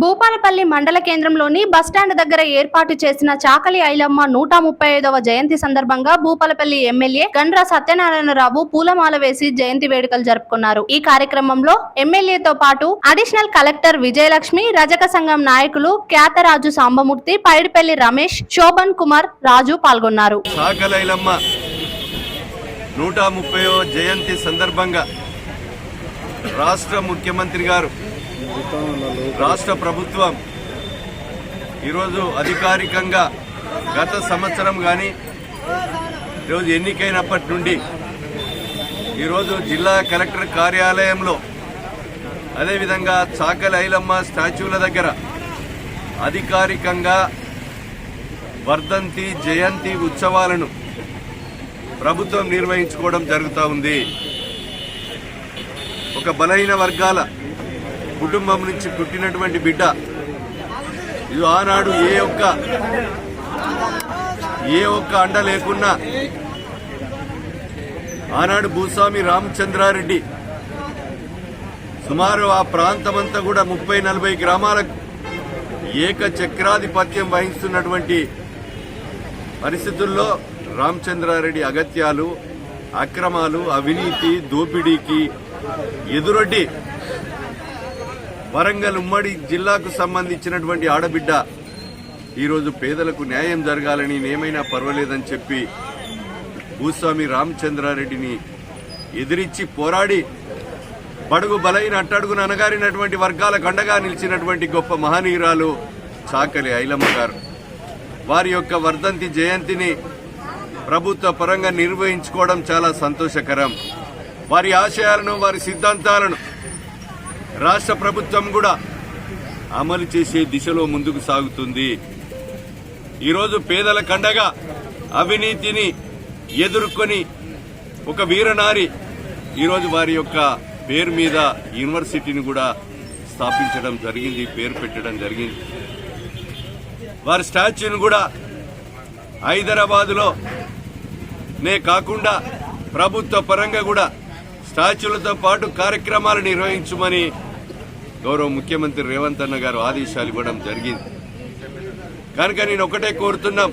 భూపాలపల్లి మండల కేంద్రంలోని బస్టాండ్ దగ్గర ఏర్పాటు చేసిన చాకలి ఐలమ్మ నూట ముప్పై ఐదవ జయంతి సందర్భంగా భూపాలపల్లి ఎమ్మెల్యే గండ్ర సత్యనారాయణరావు పూలమాల వేసి జయంతి వేడుకలు జరుపుకున్నారు. ఈ కార్యక్రమంలో ఎమ్మెల్యేతో పాటు అడిషనల్ కలెక్టర్ విజయలక్ష్మి రజక సంఘం నాయకులు ఖ్యాతరాజు సాంబమూర్తి పైడిపల్లి రమేష్ శోభన్ కుమార్ రాజు పాల్గొన్నారు. నూట జయంతి సందర్భంగా రాష్ట్ర ముఖ్యమంత్రి గారు రాష్ట్ర ప్రభుత్వం ఈరోజు అధికారికంగా గత సంవత్సరం కానీ ఈరోజు ఎన్నికైనప్పటి నుండి ఈరోజు జిల్లా కలెక్టర్ కార్యాలయంలో అదేవిధంగా చాకలి ఐలమ్మ స్టాచ్యూల దగ్గర అధికారికంగా వర్ధంతి జయంతి ఉత్సవాలను ప్రభుత్వం నిర్వహించుకోవడం జరుగుతూ ఉంది. ఒక బలహీన వర్గాల కుటుంబం నుంచి పుట్టినటువంటి బిడ్డ ఇది ఆనాడు ఏ ఒక్క ఏ ఒక్క అండ లేకున్నా ఆనాడు భూస్వామి రామచంద్రారెడ్డి సుమారు ఆ ప్రాంతమంతా కూడా ముప్పై నలభై గ్రామాలకు ఏక చక్రాధిపత్యం వహిస్తున్నటువంటి పరిస్థితుల్లో రామచంద్రారెడ్డి అగత్యాలు అక్రమాలు అవినీతి దోపిడీకి ఎదురొడ్డి వరంగల్ ఉమ్మడి జిల్లాకు సంబంధించినటువంటి ఆడబిడ్డ. ఈరోజు పేదలకు న్యాయం జరగాలని నేమైనా పర్వాలేదని చెప్పి భూస్వామి రామచంద్రారెడ్డిని ఎదిరించి పోరాడి బడుగు బలైన అట్టడుగున అనగారినటువంటి వర్గాలకు అండగా నిలిచినటువంటి గొప్ప మహనీయురాలు చాకలి ఐలమ్మ గారు. వారి యొక్క వర్ధంతి జయంతిని ప్రభుత్వ పరంగా నిర్వహించుకోవడం చాలా సంతోషకరం. వారి ఆశయాలను వారి సిద్ధాంతాలను రాష్ట్ర ప్రభుత్వం కూడా అమలు చేసే దిశలో ముందుకు సాగుతుంది. ఈరోజు పేదల కండగా అవినీతిని ఎదుర్కొని ఒక వీరనారి ఈరోజు వారి యొక్క పేరు మీద యూనివర్సిటీని కూడా స్థాపించడం జరిగింది పేరు పెట్టడం జరిగింది. వారి స్టాచ్యూని కూడా హైదరాబాదులో నే కాకుండా ప్రభుత్వ పరంగా కూడా స్టాచ్యూలతో పాటు కార్యక్రమాలు నిర్వహించమని గౌరవ ముఖ్యమంత్రి రేవంత్ అన్న గారు ఆదేశాలు ఇవ్వడం జరిగింది. కనుక నేను ఒకటే కోరుతున్నా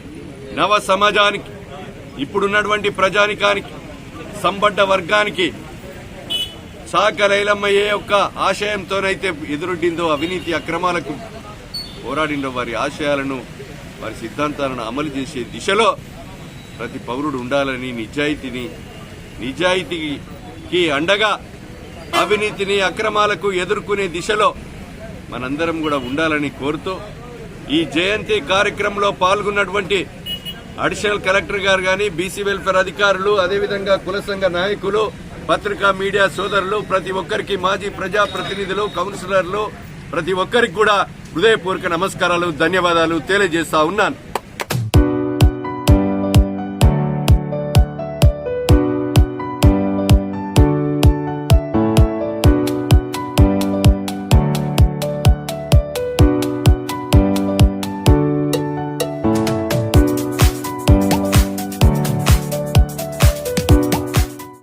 నవ సమాజానికి ఇప్పుడున్నటువంటి ప్రజానికానికి సంబడ్డ వర్గానికి సాక లైలమ్మ ఏ యొక్క ఆశయంతోనైతే ఎదురొడ్డిందో అవినీతి అక్రమాలకు పోరాడిండో వారి ఆశయాలను వారి సిద్ధాంతాలను అమలు చేసే దిశలో ప్రతి పౌరుడు ఉండాలని నిజాయితీని కి అండగా అవినీతిని అక్రమాలకు ఎదుర్కొనే దిశలో మనందరం కూడా ఉండాలని కోరుతూ ఈ జయంతి కార్యక్రమంలో పాల్గొన్నటువంటి అడిషనల్ కలెక్టర్ గారు కానీ బీసీ వెల్ఫేర్ అధికారులు అదేవిధంగా కుల సంఘ నాయకులు పత్రికా మీడియా సోదరులు ప్రతి ఒక్కరికి మాజీ ప్రజా ప్రతినిధులు కౌన్సిలర్లు ప్రతి ఒక్కరికి కూడా హృదయపూర్వక నమస్కారాలు ధన్యవాదాలు తెలియజేస్తా ఉన్నాను.